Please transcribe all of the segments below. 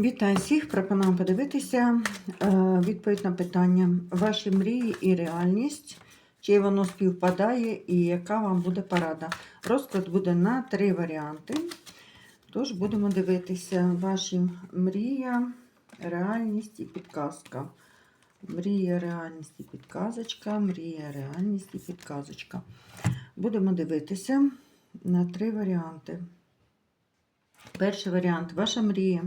Вітаю всіх! Пропоную подивитися е, відповідь на питання. Ваші мрії і реальність, чи воно співпадає і яка вам буде порада. Розклад буде на три варіанти. Тож будемо дивитися ваші мрія, реальність і підказка. Мрія, реальність і підказочка, мрія, реальність і підказочка. Будемо дивитися на три варіанти. Перший варіант ваша мрія.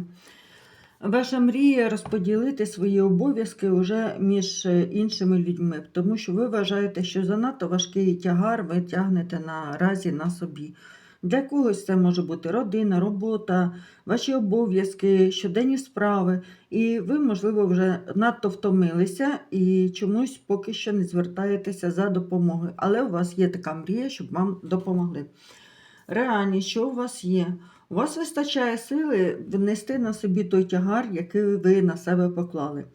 Ваша мрія розподілити свої обов'язки вже між е, іншими людьми, тому що ви вважаєте, що занадто важкий тягар ви тягнете наразі на собі. Для когось це може бути родина, робота, ваші обов'язки, щоденні справи, і ви, можливо, вже надто втомилися і чомусь поки що не звертаєтеся за допомогою. Але у вас є така мрія, щоб вам допомогли. Реальність, що у вас є? У вас вистачає сили внести на собі той тягар, який ви на себе поклали.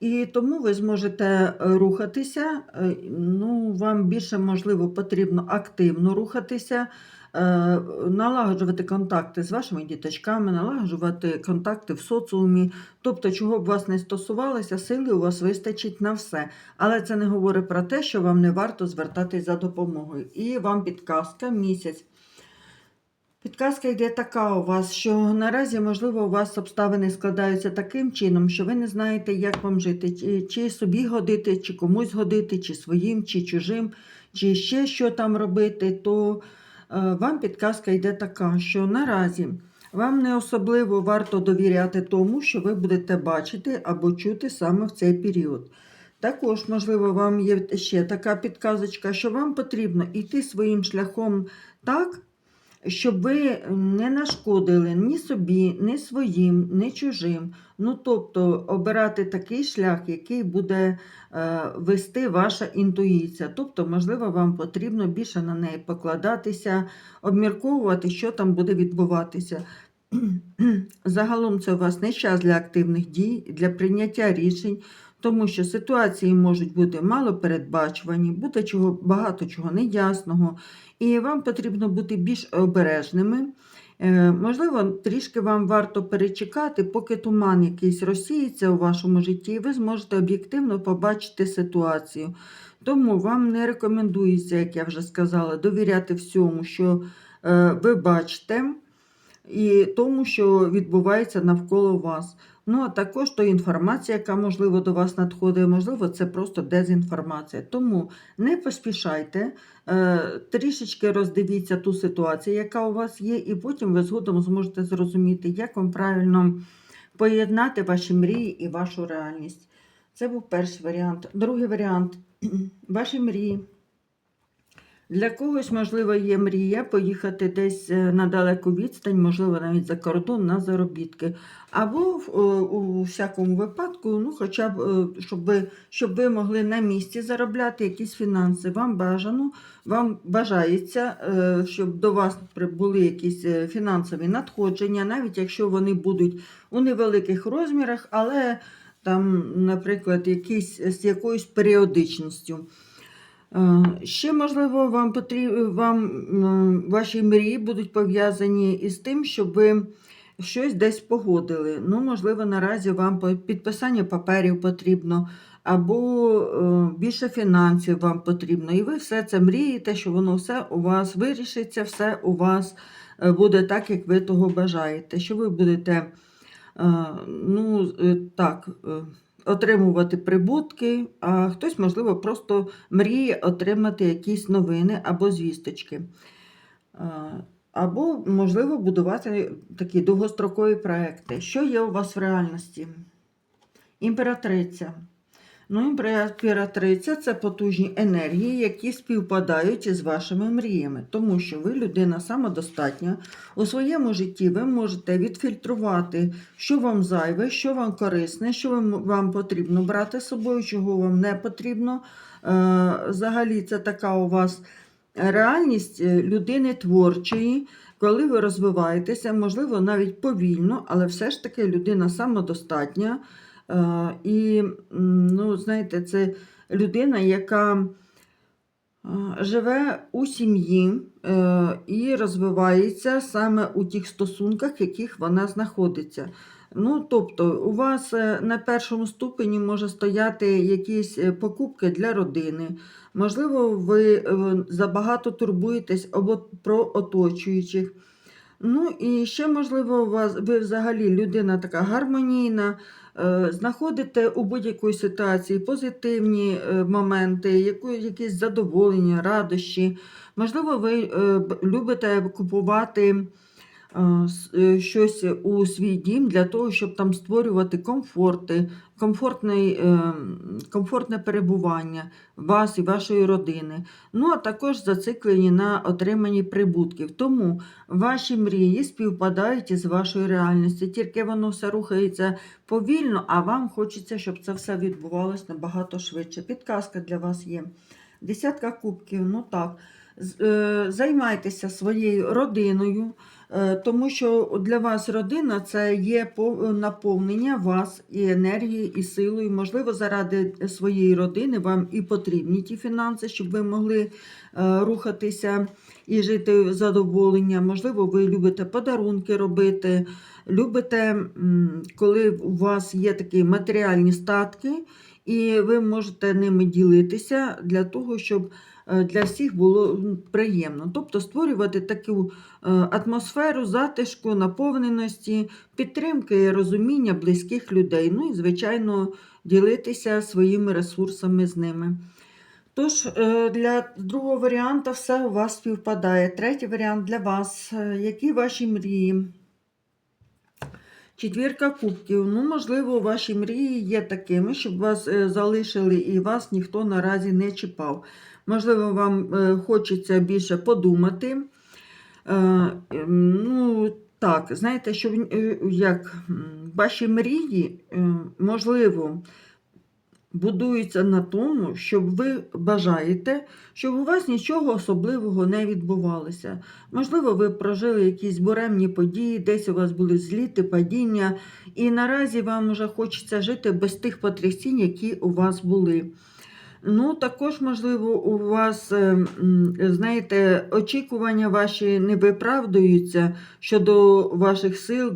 І тому ви зможете е, рухатися. е, Ну, вам більше, можливо, потрібно активно рухатися, е, налагоджувати контакти з вашими діточками, налагоджувати контакти в соціумі. Тобто, чого б вас не стосувалося, сили у вас вистачить на все. Але це не говорить про те, що вам не варто звертатись за допомогою. І вам підказка місяць. Підказка йде така у вас, що наразі, можливо, у вас обставини складаються таким чином, що ви не знаєте, як вам жити, чи, собі годити, чи комусь годити, чи своїм, чи чужим, чи ще що там робити, то е, вам підказка йде така, що наразі вам не особливо варто довіряти тому, що ви будете бачити або чути саме в цей період. Також, можливо, вам є ще така підказочка, що вам потрібно йти своїм шляхом так, щоб ви не нашкодили ні собі, ні своїм, ні чужим. Ну, тобто обирати такий шлях, який буде е, вести ваша інтуїція. Тобто, можливо, вам потрібно більше на неї покладатися, обмірковувати, що там буде відбуватися. Загалом це у вас не час для активних дій, для прийняття рішень, тому що ситуації можуть бути малопередбачувані, буде чого, багато чого неясного, і вам потрібно бути більш обережними. Е, Можливо, трішки вам варто перечекати, поки туман якийсь розсіється у вашому житті, і ви зможете об'єктивно побачити ситуацію. Тому вам не рекомендується, як я вже сказала, довіряти всьому, що е, ви бачите, і тому, що відбувається навколо вас. Ну, а також то інформація, яка, можливо, до вас надходить, можливо, це просто дезінформація. Тому не поспішайте, е, трішечки роздивіться ту ситуацію, яка у вас є, і потім ви згодом зможете зрозуміти, як вам правильно поєднати ваші мрії і вашу реальність. Це був перший варіант. Другий варіант ваші мрії. Для когось, можливо, є мрія поїхати десь е, на далеку відстань, можливо, навіть за кордон на заробітки. Або е, у всякому випадку, ну, хоча б, е, щоб ви, щоб ви могли на місці заробляти якісь фінанси. Вам бажано, вам бажається, щоб до вас прибули якісь фінансові надходження, навіть якщо вони будуть у невеликих розмірах, але там, наприклад, якісь, з якоюсь періодичністю. Е, Ще, можливо, вам потрібно, вам ваші мрії будуть пов'язані із тим, щоб ви щось десь погодили. Ну, можливо, наразі вам підписання паперів потрібно, або е, більше фінансів вам потрібно. І ви все це мрієте, що воно все у вас вирішиться, все у вас е, буде так, як ви того бажаєте. Що ви будете, ну, так. Отримувати прибутки, а хтось, можливо, просто мріє отримати якісь новини або звісточки. Або, можливо, будувати такі довгострокові проекти. Що є у вас в реальності? Імператриця. Ну, імператриця це потужні енергії, які співпадають із вашими мріями, тому що ви людина самодостатня. У своєму житті ви можете відфільтрувати, що вам зайве, що вам корисне, що вам, потрібно брати з собою, чого вам не потрібно. Е, Взагалі, це така у вас реальність е, людини творчої, коли ви розвиваєтеся, можливо, навіть повільно, але все ж таки людина самодостатня. Е, І, ну, знаєте, це людина, яка е, живе у сім'ї е, і розвивається саме у тих стосунках, в яких вона знаходиться. Ну, тобто, у вас на першому ступені може стояти якісь покупки для родини. Можливо, ви забагато турбуєтесь або про оточуючих. Ну і ще, можливо, у вас, ви взагалі людина така гармонійна, знаходите у будь-якій ситуації позитивні е, моменти, якісь задоволення, радощі. Можливо, ви е, любите купувати е, е, щось у свій дім для того, щоб там створювати комфорти, комфортний, е, комфортне перебування вас і вашої родини. Ну, а також зациклені на отриманні прибутків. Тому ваші мрії співпадають із вашою реальністю, тільки воно все рухається повільно, а вам хочеться, щоб це все відбувалося набагато швидше. Підказка для вас є. Десятка кубків, ну так. Е, Займайтеся своєю родиною, е, тому що для вас родина це є наповнення вас і енергією, і силою. Можливо, заради своєї родини вам і потрібні ті фінанси, щоб ви могли е, рухатися і жити задоволення. Можливо, ви любите подарунки робити, любите, коли у вас є такі матеріальні статки, і ви можете ними ділитися для того, щоб е, для всіх було приємно. Тобто створювати таку е, атмосферу затишку, наповненості, підтримки і розуміння близьких людей. Ну і, звичайно, ділитися своїми ресурсами з ними. Тож, е, для другого варіанту все у вас співпадає. Третій варіант для вас. Які ваші мрії? Четвірка кубків. Ну, можливо, ваші мрії є такими, щоб вас е, залишили і вас ніхто наразі не чіпав. Можливо, вам е, хочеться більше подумати. Е, ем, Ну, так, знаєте, що як ваші мрії, е, можливо, будуються на тому, щоб ви бажаєте, щоб у вас нічого особливого не відбувалося. Можливо, ви прожили якісь буремні події, десь у вас були зліти, падіння, і наразі вам вже хочеться жити без тих потрясінь, які у вас були. Ну, також, можливо, у вас, е, знаєте, очікування ваші не виправдуються щодо ваших сил,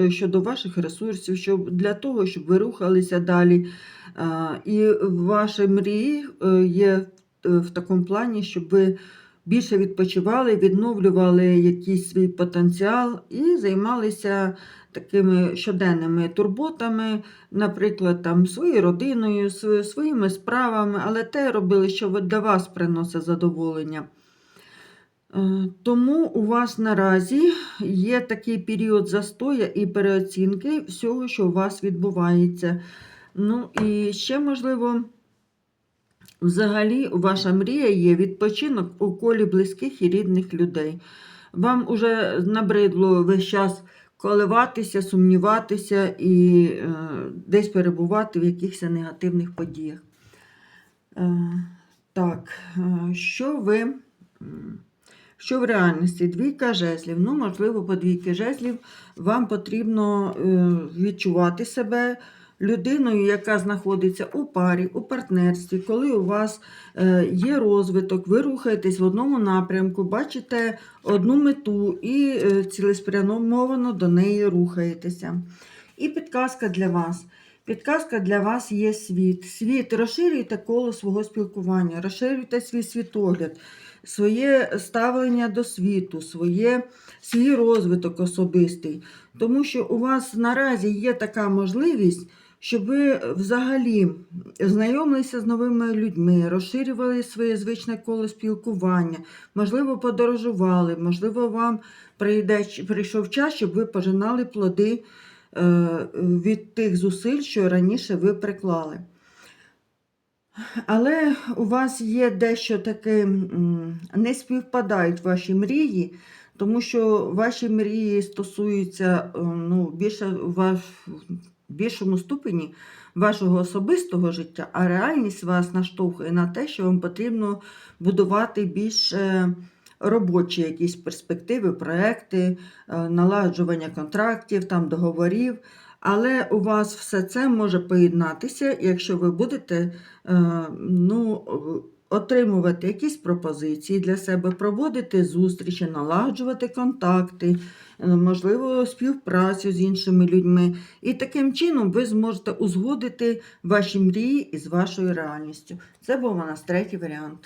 е, щодо ваших ресурсів, щоб, для того, щоб ви рухалися далі. І ваші мрії е, є е, в такому плані, щоб ви більше відпочивали, відновлювали якийсь свій потенціал і займалися такими щоденними турботами, наприклад, там своєю родиною, своїми справами, але те робили, що для вас приносить задоволення. Е, Тому у вас наразі є такий період застоя і переоцінки всього, що у вас відбувається. Ну і ще, можливо, взагалі ваша мрія є відпочинок у колі близьких і рідних людей. Вам уже набридло весь час коливатися, сумніватися і е, десь перебувати в якихось негативних подіях. Е, так, е, що ви. Що в реальності? Двійка жезлів. Ну, можливо, по двійки жезлів вам потрібно е, відчувати себе людиною, яка знаходиться у парі, у партнерстві, коли у вас е, є розвиток, ви рухаєтесь в одному напрямку, бачите одну мету і е, цілеспрямовано до неї рухаєтеся. І підказка для вас. Підказка для вас є світ. Світ, розширюйте коло свого спілкування, розширюйте свій світогляд, своє ставлення до світу, своє, свій розвиток особистий. Тому що у вас наразі є така можливість, щоб ви взагалі знайомилися з новими людьми, розширювали своє звичне коло спілкування, можливо, подорожували, можливо, вам прийде, прийшов час, щоб ви пожинали плоди е, від тих зусиль, що раніше ви приклали. Але у вас є дещо таке, не співпадають ваші мрії, тому що ваші мрії стосуються е, ну, більше ваш, більшому ступені вашого особистого життя, а реальність вас наштовхує на те, що вам потрібно будувати більш е, робочі якісь перспективи, проекти, е, наладжування контрактів, там, договорів. Але у вас все це може поєднатися, якщо ви будете е, ну, отримувати якісь пропозиції для себе, проводити зустрічі, налагоджувати контакти, е, можливо, співпрацю з іншими людьми. І таким чином ви зможете узгодити ваші мрії із вашою реальністю. Це був у нас третій варіант.